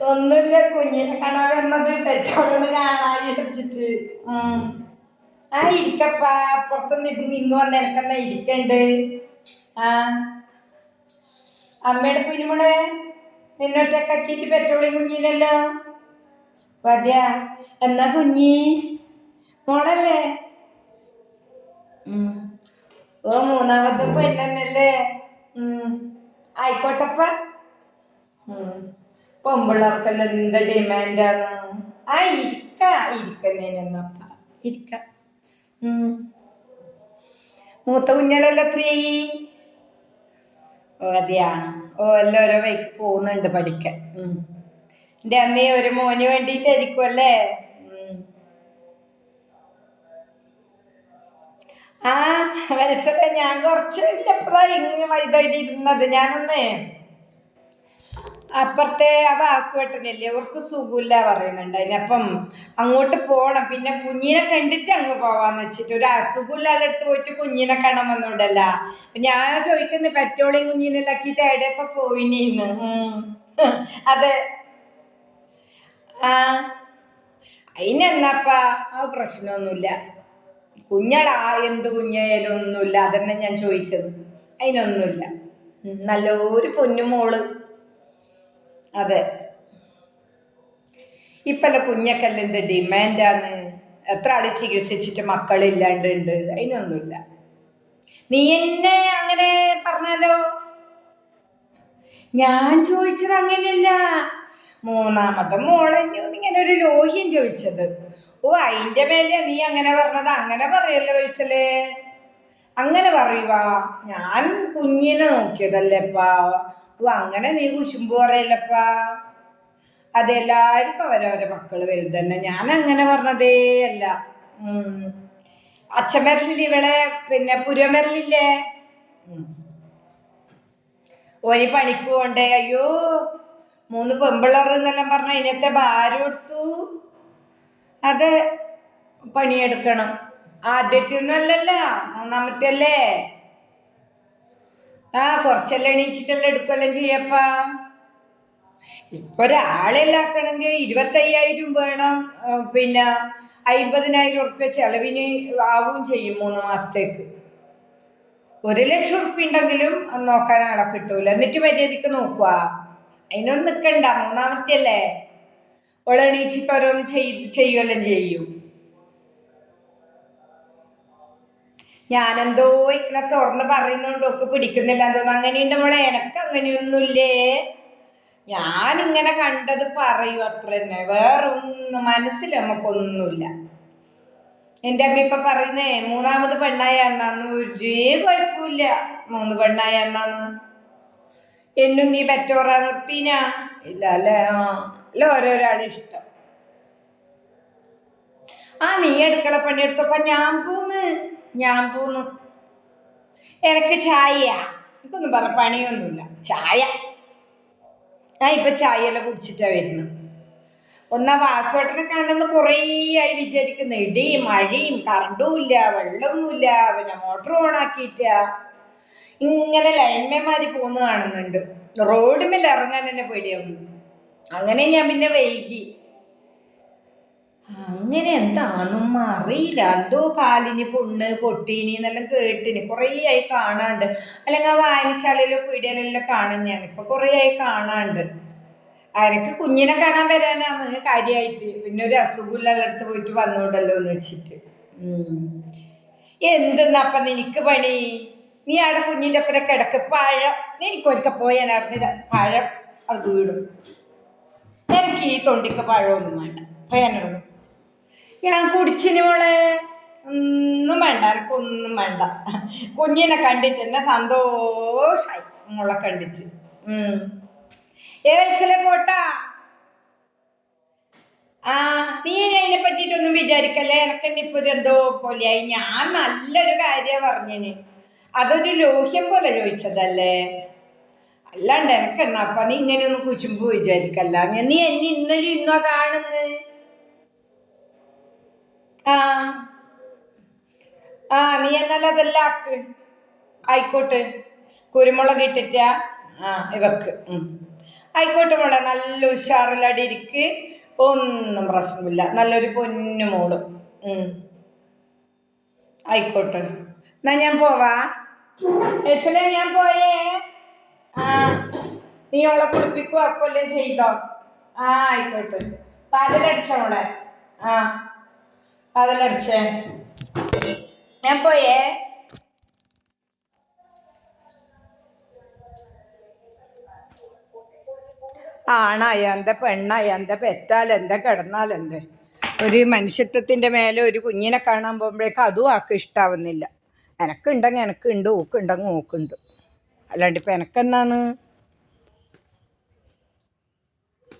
ഒന്നുമില്ല കുഞ്ഞിനെ കാണാൻ വന്നത് പെറ്റോളൊന്ന് കാണാൻ വെച്ചിട്ട്. ആ ഇരിക്കപ്പ. അപ്പുറത്ത് ഇങ്ങ് വന്ന എനക്കെന്നാ ഇരിക്കണ്ട് ആ. അമ്മയുടെ കുഞ്ഞുമോളെ നിന്നൊറ്റക്കാക്കിയിട്ട് പെറ്റോളി കുഞ്ഞിനല്ലോ? വധ്യ എന്നാ കുഞ്ഞി? മോളല്ലേ? ഓ മൂന്നാമത്തെ പെണ്ണെന്നല്ലേ? ഉം. ആയിക്കോട്ടപ്പ. പെമ്പിള്ളേർക്കെല്ലാം എന്ത് ഡിമാൻഡാണ് ആ ഇരിക്ക ഇരിക്കുന്നതിനെന്നപ്പ ഇരിക്ക. മൂത്ത കുഞ്ഞാളെല്ലാം എത്രയായി? ഓ ഓ എല്ലാം ഓരോ വൈക്ക് പോകുന്നുണ്ട് പഠിക്കാൻ. എന്റെ അമ്മയെ ഒരു മോന് വേണ്ടിയിട്ടായിരിക്കും അല്ലേ. ആ മനസ്സിലെ ഞാൻ കുറച്ച് ഇല്ലപ്പതാ ഇങ്ങനെ വൈതായിട്ട് ഇരുന്നത് ഞാനൊന്ന് അപ്പുറത്തെ അവ വാസുവേട്ടനില്ലേ? അവർക്ക് സുഖമില്ല പറയുന്നുണ്ട്. അതിനപ്പം അങ്ങോട്ട് പോകണം പിന്നെ കുഞ്ഞിനെ കണ്ടിട്ട് അങ്ങ് പോവാന്ന് വെച്ചിട്ട് ഒരു അസുഖമില്ലാതെ അടുത്ത് പോയിട്ട് കുഞ്ഞിനെ കാണാൻ വന്നോണ്ടല്ല. ഞാൻ ചോദിക്കുന്നത് പെട്രോളിയം കുഞ്ഞിനെ ആക്കിയിട്ട് എവിടെയൊക്കെ പോയിനീന്ന്. അതെ. ആ. അതിനെന്നാപ്പാ? ആ പ്രശ്നമൊന്നുമില്ല. കുഞ്ഞടാ എന്ത് കുഞ്ഞായാലും ഒന്നുമില്ല. അതന്നെ ഞാൻ ചോദിക്കുന്നു. അതിനൊന്നുമില്ല. നല്ലൊരു പൊന്നുമോൾ അതെ. ഇപ്പല്ല കുഞ്ഞക്കെല്ലാം ഡിമാൻഡാണ് എത്ര ആൾ ചികിത്സിച്ചിട്ട് മക്കളില്ലാണ്ടുണ്ട്? അതിനൊന്നുമില്ല നീ എന്നെ അങ്ങനെ പറഞ്ഞാലോ? ഞാൻ ചോദിച്ചത് അങ്ങനെയല്ല. മൂന്നാമത്തെ മോളെ ഇങ്ങനെ ഒരു ലോഹ്യം ചോദിച്ചത്. ഓ അതിന്റെ മേലെയാ നീ അങ്ങനെ പറഞ്ഞത്. അങ്ങനെ പറയല്ലോ വയസ്സൽ അങ്ങനെ പറയുവാ ഞാൻ കുഞ്ഞിനെ നോക്കിയതല്ലേപ്പാ. ഓ അങ്ങനെ നീ കുശുമ്പ് പറയല്ലപ്പാ. അതെല്ലാവർക്കും അവരവരെ മക്കൾ വലുതന്നെ. ഞാൻ അങ്ങനെ പറഞ്ഞതേ അല്ല. അച്ഛൻ വരലില്ല ഇവിടെ പിന്നെ പുരം വരലില്ലേ? ഓനി പണിക്ക് പോണ്ടേ? അയ്യോ മൂന്ന് പെമ്പിളർ എന്നെല്ലാം പറഞ്ഞ അതിനത്തെ ഭാരം എടുത്തു. അത് പണിയെടുക്കണം. ആദ്യത്തെയൊന്നും അല്ലല്ല മൂന്നാമത്തെ അല്ലേ ആ കുറച്ചെല്ലാം എണീച്ചിട്ടെല്ലാം എടുക്കുമല്ലോ ചെയ്യപ്പാ? ഇപ്പൊ ഒരാളെല്ലാക്കണമെങ്കിൽ ഇരുപത്തയ്യായിരം വേണം പിന്നെ അമ്പതിനായിരം ഉറുപ്പ്യ ചെലവിന് ആവുകയും ചെയ്യും മൂന്ന് മാസത്തേക്ക്. ഒരു ലക്ഷം ഉറുപ്പ്യ ഉണ്ടെങ്കിലും നോക്കാൻ ആളെ കിട്ടൂല. എന്നിട്ട് മര്യാദയ്ക്ക് നോക്കുക അതിനൊന്നും നിൽക്കണ്ട മൂന്നാമത്തെ അല്ലേ ഓളെ എണീച്ചിട്ട് ഓരോന്ന് ചെയ് ചെയ്യുമെല്ലാം ചെയ്യും. ഞാനെന്തോ ഇങ്ങനെ തുറന്ന് പറയുന്നുണ്ട്. ഒക്കെ പിടിക്കുന്നില്ല എന്തോന്ന് അങ്ങനെയുണ്ട് മോളെ. എനക്ക് അങ്ങനെയൊന്നുമില്ലേ? ഞാനിങ്ങനെ കണ്ടത് പറയൂ അത്ര തന്നെ. വേറെ ഒന്നും മനസ്സിൽ നമുക്കൊന്നുമില്ല. എന്റെ അമ്മ ഇപ്പൊ പറയുന്നേ മൂന്നാമത് പെണ്ണായ എന്നാന്ന് ഒരു കുഴപ്പമില്ല. മൂന്ന് പെണ്ണായ എന്നാന്ന് എന്നും നീ പറ്റോറ നിർത്തിനാ? ഇല്ല അല്ലേ? അല്ല ഓരോരാളും ഇഷ്ടം. ആ നീ അടുക്കള പണിയെടുത്തപ്പോ ഞാൻ പോന്ന്. ഞാൻ പോന്നു. എനക്ക് ചായ. എനിക്കൊന്നും പറ പണിയൊന്നുമില്ല. ചായ. ഞാൻ ഇപ്പൊ ചായയെല്ലാം കുടിച്ചിട്ടാ വരുന്നത് ഒന്നാ വാസവട്ടനെ കാണുന്ന കുറേ ആയി വിചാരിക്കുന്നു. ഇടിയും മഴയും കറണ്ടും ഇല്ല വെള്ളവും ഇല്ല പിന്നെ മോട്ടർ ഓണാക്കിയിട്ട ഇങ്ങനെ ലൈൻമേമാരി പോന്നു കാണുന്നുണ്ട്. റോഡുമേൽ ഇറങ്ങാൻ തന്നെ പേടിയാവുന്നു. അങ്ങനെ ഞാൻ പിന്നെ വൈകി. അങ്ങനെ എന്താണെന്നും അറിയില്ല. എന്തോ കാലിന് പുണ്ണ് പൊട്ടീനി എന്നെല്ലാം കേട്ടിന്. കുറേ ആയി കാണാണ്ട്. അല്ലെങ്കിൽ ആ വായനശാലയിലോ പീടികയിലെല്ലാം കാണും ഞാൻ. ഇപ്പൊ കുറേ ആയി കാണാണ്ട്. ആരൊക്കെ കുഞ്ഞിനെ കാണാൻ വരാനാന്ന് കാര്യമായിട്ട് പിന്നെ ഒരു അസുഖമില്ലാത്ത പോയിട്ട് വന്നോണ്ടല്ലോ എന്ന് വെച്ചിട്ട്. ഉം. എന്തെന്നപ്പം നിനക്ക് പണി? നീ ആടെ കുഞ്ഞിന്റെ ഒപ്പം കിടക്ക്. പഴം. എനിക്കൊരിക്കൽ പോയാൽ അറിഞ്ഞില്ല. പഴം അത് വീടും എനിക്ക് ഈ തൊണ്ടിക്ക് പഴമൊന്നും വേണ്ട. പയ്യാനിടുന്നു ഞാൻ കുടിച്ചിന് മോളെ. ഒന്നും വേണ്ട എനിക്കൊന്നും വേണ്ട. കുഞ്ഞിനെ കണ്ടിട്ട് എന്നെ സന്തോഷായി മോളെ കണ്ടിട്ട്. ഏൽസിലെ പോട്ടാ. ആ നീ അതിനെ പറ്റിയിട്ടൊന്നും വിചാരിക്കല്ലേ? എനക്കെന്നെ ഇപ്പൊ ഒരു എന്തോ പോലെയായി. ഞാൻ നല്ലൊരു കാര്യമാണ് പറഞ്ഞിന്. അതൊരു ലോഹ്യം പോലെ ചോദിച്ചതല്ലേ? അല്ലാണ്ട് എനക്കെന്നാ അപ്പ നീ ഇങ്ങനെയൊന്നും കുശുമ്പ് വിചാരിക്കല്ല. നീ എന്നെ ഇന്നലെ ഇന്നോ കാണുന്നു. ആ. ആ നീ എന്നാലും അതെല്ലാം ആക്ക്. ആയിക്കോട്ടെ. കുരുമുളക് ഇട്ടിട്ട ആ ഇവക്ക്. ആയിക്കോട്ടെ മോളെ നല്ല ഉഷാറിലടി ഇരിക്ക്. ഒന്നും പ്രശ്നമില്ല. നല്ലൊരു പൊന്നു മോളും. ആയിക്കോട്ടെ. എന്നാ ഞാൻ പോവാ. എസലെ ഞാൻ പോയേ. ആ നീ ഓളെ കുളിപ്പിക്കുക കൊല്ലം ചെയ്തോ. ആ ആയിക്കോട്ടെ. പാലിലടിച്ചോളെ മോളെ. പാതലടിച്ചേ ഞാൻ പോയേ. ആണായ? എന്താ പെണ്ണായ? എന്താ പെറ്റാൽ എന്താ കിടന്നാൽ എന്ത്? ഒരു മനുഷ്യത്വത്തിന്റെ മേലെ ഒരു കുഞ്ഞിനെ കാണാൻ പോകുമ്പോഴേക്കും അതും ആൾക്ക് ഇഷ്ടാവുന്നില്ല. എനക്കുണ്ടെങ്കിൽ എനക്കുണ്ട് ഓക്കുണ്ടെങ്കിൽ ഓക്കുണ്ട്. അല്ലാണ്ട് ഇപ്പം എനക്കെന്നാന്ന്